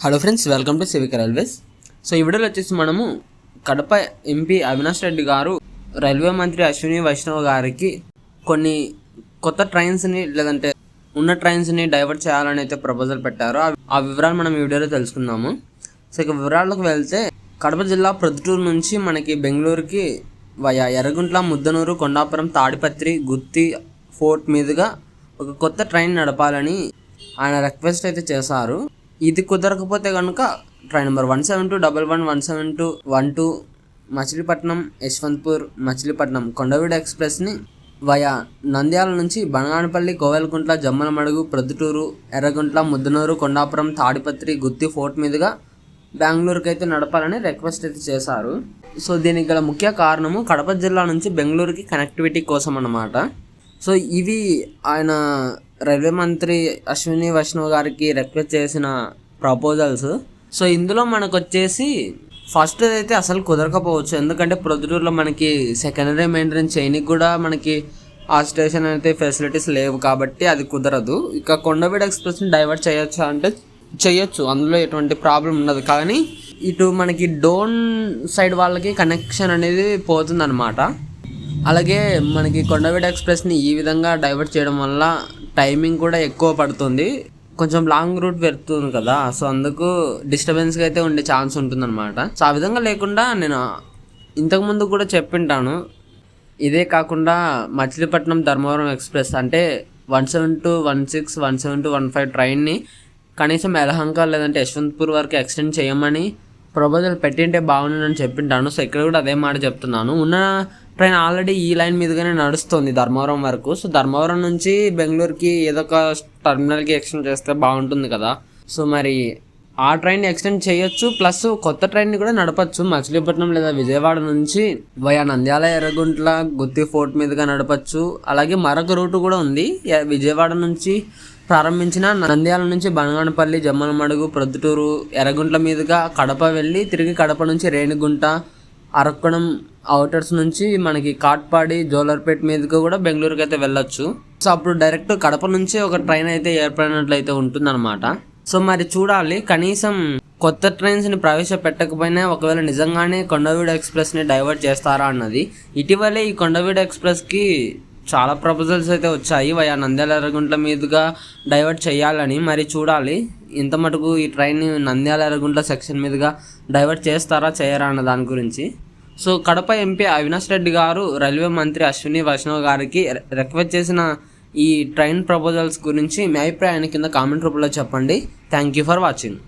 Hello friends welcome to civic railways so ఈ వీడియోలో వచ్చేసి మనము కడప ఎంపీ అవినాష్ రెడ్డి గారు రైల్వే మంత్రి అశ్విని వైష్ణవ్ గారికి కొన్ని కొత్త ట్రైన్స్ని లేదంటే ఉన్న ట్రైన్స్ని డైవర్ట్ చేయాలని అయితే ప్రపోజల్ పెట్టారు. ఆ- ఆ వివరాలు మనం ఈ వీడియోలో తెలుసుకుందాము. సో ఇక వివరాలకు వెళ్తే కడప జిల్లా ప్రొద్దుటూరు నుంచి మనకి బెంగళూరుకి వయా ఎర్రగుంట్ల ముద్దనూరు కొండాపురం తాడిపత్రి గుత్తి ఫోర్ట్ మీదుగా ఒక కొత్త ట్రైన్ నడపాలని ఆయన రిక్వెస్ట్ అయితే చేశారు. ఇది కుదరకపోతే కనుక train number one seven two double one one seven two one two Machilipatnam Yesvantpur Machilipatnam Kondaveedu ఎక్స్ప్రెస్ని via Nandyal నుంచి బనగానపల్లి కోవెలకుంట్ల జమ్మలమడుగు ప్రొద్దుటూరు ఎర్రగుంట్ల ముద్దనూరు కొండాపురం తాడిపత్రి గుత్తి ఫోర్ట్ మీదుగా బెంగళూరుకి అయితే నడపాలని రిక్వెస్ట్ అయితే చేశారు. సో దీనికి గల ముఖ్య కారణము కడప జిల్లా నుంచి బెంగళూరుకి కనెక్టివిటీ కోసం అన్నమాట సో ఇవి ఆయన రైల్వే మంత్రి అశ్విని వైష్ణవ్ గారికి రిక్వెస్ట్ చేసిన ప్రపోజల్స్ సో ఇందులో మనకు వచ్చేసి ఫస్ట్ అయితే అసలు కుదరకపోవచ్చు. ఎందుకంటే ప్రొద్దుటూరులో మనకి సెకండరీ మెయింటెనెన్స్ చేయనికి కూడా మనకి ఆ స్టేషన్ అయితే ఫెసిలిటీస్ లేవు కాబట్టి అది కుదరదు. ఇక కొండవీడు ఎక్స్ప్రెస్ని డైవర్ట్ చేయొచ్చా అంటే చేయొచ్చు. అందులో ఎటువంటి ప్రాబ్లం ఉండదు. కానీ ఇటు మనకి డోన్ సైడ్ వాళ్ళకి కనెక్షన్ అనేది పోతుందన్నమాట. అలాగే మనకి కొండవీడు ఎక్స్ప్రెస్ని ఈ విధంగా డైవర్ట్ చేయడం వల్ల టైమింగ్ కూడా ఎక్కువ పడుతుంది. కొంచెం లాంగ్ రూట్ పెడుతుంది కదా సో అందుకు డిస్టర్బెన్స్గా అయితే ఉండే ఛాన్స్ ఉంటుందన్నమాట. సో ఆ విధంగా లేకుండా నేను ఇంతకుముందు కూడా చెప్పింటాను. ఇదే కాకుండా మచిలీపట్నం ధర్మవరం ఎక్స్ప్రెస్ అంటే one seven two one six one seven two one five ట్రైన్ని కనీసం ఎలహంక లేదంటే యశ్వంత్పూర్ వరకు ఎక్స్టెండ్ చేయమని ప్రపోజల్ పెట్టింటే బాగుండని చెప్పింటాను. సో ఇక్కడ కూడా అదే మాట చెప్తున్నాను. ఉన్న ట్రైన్ ఆల్రెడీ ఈ లైన్ మీదుగానే నడుస్తుంది ధర్మవరం వరకు. సో ధర్మవరం నుంచి బెంగళూరుకి ఏదో ఒక టర్మినల్కి ఎక్స్టెండ్ చేస్తే బాగుంటుంది కదా. సో మరి ఆ ట్రైన్ ఎక్స్టెండ్ చేయొచ్చు ప్లస్ కొత్త ట్రైన్ని కూడా నడపచ్చు. మచిలీపట్నం లేదా విజయవాడ నుంచి వయా నంద్యాల ఎర్రగుంట్ల గుత్తి ఫోర్ట్ మీదుగా నడపచ్చు. అలాగే మరొక రూటు కూడా ఉంది. ఎ- విజయవాడ నుంచి ప్రారంభించిన నంద్యాల నుంచి బనగానపల్లి జమ్మలమడుగు ప్రొద్దుటూరు ఎర్రగుంట్ల మీదుగా కడప వెళ్ళి తిరిగి కడప నుంచి రేణిగుంట అరక్కుణం అవుటర్స్ నుంచి మనకి కాట్పాడి జోలర్పేట్ మీదుగా కూడా బెంగళూరుకి అయితే వెళ్ళొచ్చు. సో అప్పుడు డైరెక్ట్ కడప నుంచి ఒక ట్రైన్ అయితే ఏర్పడినట్లయితే ఉంటుందన్నమాట. సో మరి చూడాలి. కనీసం కొత్త ట్రైన్స్ని ప్రవేశపెట్టకపోయినా ఒకవేళ నిజంగానే కొండవీడు ఎక్స్ప్రెస్ని డైవర్ట్ చేస్తారా అన్నది. ఇటీవలే ఈ కొండవీడు ఎక్స్ప్రెస్కి చాలా ప్రపోజల్స్ అయితే వచ్చాయి. వయా నంద్యాల ఎర్రగుంట్ల మీదుగా డైవర్ట్ చేయాలని. మరి చూడాలి. ఇంత మటుకు ఈ ట్రైన్ నంద్యాల ఎర్రగుంట్ల సెక్షన్ మీదుగా డైవర్ట్ చేస్తారా చేయరా అన్న దాని గురించి. సో కడప ఎంపీ అవినాష్ రెడ్డి గారు రైల్వే మంత్రి అశ్విని వైష్ణవ్ గారికి రిక్వెస్ట్ చేసిన ఈ ట్రైన్ ప్రపోజల్స్ గురించి మీ అభిప్రాయాన్ని కింద కామెంట్ రూపంలో చెప్పండి. Thank you for watching.